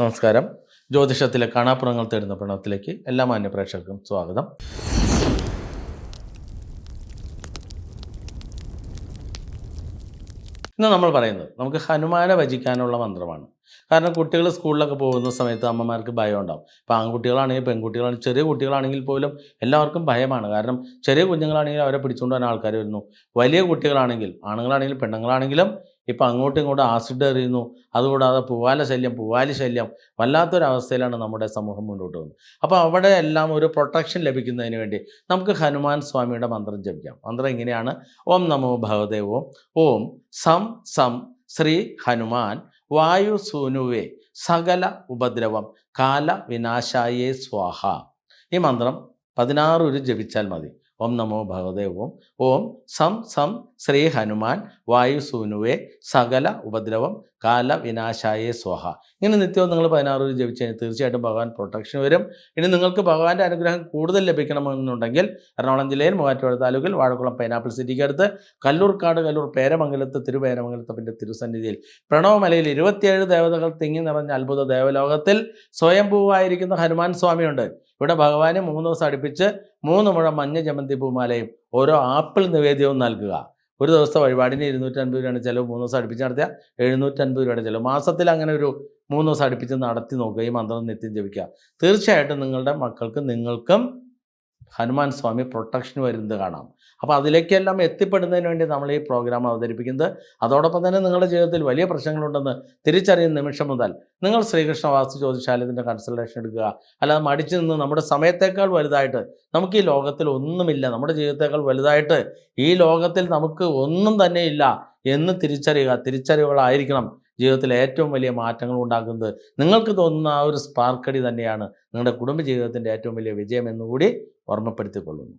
നമസ്കാരം. ജ്യോതിഷത്തിലെ കാണാപ്പുറങ്ങൾ തേടുന്ന പ്രണവത്തിലേക്ക് എല്ലാ മാന്യ പ്രേക്ഷകർക്കും സ്വാഗതം. ഇന്ന് നമ്മൾ പറയുന്നത് നമുക്ക് ഹനുമാനെ ഭജിക്കാനുള്ള മന്ത്രമാണ്. കാരണം കുട്ടികൾ സ്കൂളിലൊക്കെ പോകുന്ന സമയത്ത് അമ്മമാർക്ക് ഭയം ഉണ്ടാവും. ഇപ്പോൾ ആൺകുട്ടികളാണെങ്കിൽ പെൺകുട്ടികളാണെങ്കിൽ ചെറിയ കുട്ടികളാണെങ്കിൽ പോലും എല്ലാവർക്കും ഭയമാണ്. കാരണം ചെറിയ കുഞ്ഞുങ്ങളാണെങ്കിൽ അവരെ പിടിച്ചുകൊണ്ട് വരാൻ ആൾക്കാർ വരുന്നു. വലിയ കുട്ടികളാണെങ്കിൽ ആണുങ്ങളാണെങ്കിലും പെണ്ണുങ്ങളാണെങ്കിലും ഇപ്പം അങ്ങോട്ടും ഇങ്ങോട്ടും ആസിഡ് എറിയുന്നു. അതുകൂടാതെ പൂവാല ശല്യം പൂവാലി ശല്യം വല്ലാത്തൊരവസ്ഥയിലാണ് നമ്മുടെ സമൂഹം മുന്നോട്ട് പോകുന്നത്. അപ്പോൾ അവിടെ എല്ലാം ഒരു പ്രൊട്ടക്ഷൻ ലഭിക്കുന്നതിന് വേണ്ടി നമുക്ക് ഹനുമാൻ സ്വാമിയുടെ മന്ത്രം ജപിക്കാം. മന്ത്രം ഇങ്ങനെയാണ്. ഓം നമോ ഭഗവതേ ഓം. ഓം സം സം ശ്രീ ഹനുമാൻ വായു സൂനുവേ സകല ഉപദ്രവം കാല വിനാശായേ സ്വാഹ. ഈ മന്ത്രം പതിനാറ് ഒരു ജപിച്ചാൽ മതി. ഓം നമോ ഭഗവതേ ഓം. ഓം സം സം ശ്രീ ഹനുമാൻ വായു സൂനുവേ സകല ഉപദ്രവം കാല വിനാശായ സ്വഹ. ഇങ്ങനെ നിത്യവും നിങ്ങൾ പതിനാറ് ജപിച്ചു കഴിഞ്ഞാൽ തീർച്ചയായിട്ടും ഭഗവാൻ പ്രൊട്ടക്ഷൻ വരും. ഇനി നിങ്ങൾക്ക് ഭഗവാന്റെ അനുഗ്രഹം കൂടുതൽ ലഭിക്കണമെന്നുണ്ടെങ്കിൽ എറണാകുളം ജില്ലയിൽ മൂവാറ്റുപുഴ താലൂക്കിൽ വാഴക്കുളം പൈനാപ്പിൾ സിറ്റിക്ക് അടുത്ത് കല്ലൂർക്കാട് കല്ലൂർ പേരമംഗലത്ത് തിരുപേരമംഗലത്തപ്പിന്റെ തിരുസന്നിധിയിൽ. പ്രണവമലയിൽ ഇരുപത്തിയേഴ് ദേവതകൾ തിങ്ങി നിറഞ്ഞ അത്ഭുത ദേവലോകത്തിൽ സ്വയംഭൂവായിരിക്കുന്ന ഹനുമാൻ സ്വാമിയുണ്ട്. ഇവിടെ ഭഗവാന് മൂന്ന് ദിവസം അടുപ്പിച്ച് മൂന്ന് മുഴം മഞ്ഞ ജമന്തി പൂമാലയും ഓരോ ആപ്പിൾ നിവേദ്യവും നൽകുക. ഒരു ദിവസത്തെ വഴിപാടിന് ഇരുന്നൂറ്റൻപത് രൂപയാണ് ചിലവ്. മൂന്ന് ദിവസം അടുപ്പിച്ച് നടത്തിയാൽ എഴുന്നൂറ്റൻപത് രൂപയുടെ ചിലവ്. മാസത്തിൽ അങ്ങനെ ഒരു മൂന്ന് ദിവസം അടുപ്പിച്ച് നടത്തി നോക്കുക. ഈ മന്ത്രം നിത്യം ജപിക്കുക. തീർച്ചയായിട്ടും നിങ്ങളുടെ മക്കൾക്ക് നിങ്ങൾക്കും ഹനുമാൻ സ്വാമി പ്രൊട്ടക്ഷൻ വരുന്നത് കാണാം. അപ്പോൾ അതിലേക്കെല്ലാം എത്തിപ്പെടുന്നതിന് വേണ്ടി നമ്മൾ ഈ പ്രോഗ്രാം അവതരിപ്പിക്കുന്നത്. അതോടൊപ്പം തന്നെ നിങ്ങളുടെ ജീവിതത്തിൽ വലിയ പ്രശ്നങ്ങളുണ്ടെന്ന് തിരിച്ചറിയുന്ന നിമിഷം മുതൽ നിങ്ങൾ ശ്രീകൃഷ്ണ വാസ്തു ജ്യോതിശാലയത്തിന്റെ കൺസൾട്ടേഷൻ എടുക്കുക. അല്ലാതെ മടിച്ചു നിന്ന് നമ്മുടെ സമയത്തേക്കാൾ വലുതായിട്ട് നമുക്ക് ഈ ലോകത്തിൽ ഒന്നുമില്ല. നമ്മുടെ ജീവിതത്തേക്കാൾ വലുതായിട്ട് ഈ ലോകത്തിൽ നമുക്ക് ഒന്നും തന്നെ ഇല്ല എന്ന് തിരിച്ചറിയുക. തിരിച്ചറിവുകളായിരിക്കണം. ജീവിതത്തിൽ ഏറ്റവും വലിയ മാറ്റങ്ങൾ ഉണ്ടാക്കുന്നത് നിങ്ങൾക്ക് തോന്നുന്ന ആ ഒരു സ്പാർക്കടി തന്നെയാണ് നിങ്ങളുടെ കുടുംബജീവിതത്തിന്റെ ഏറ്റവും വലിയ വിജയം എന്നുകൂടി ഓർമ്മപ്പെടുത്തിക്കൊള്ളുന്നു.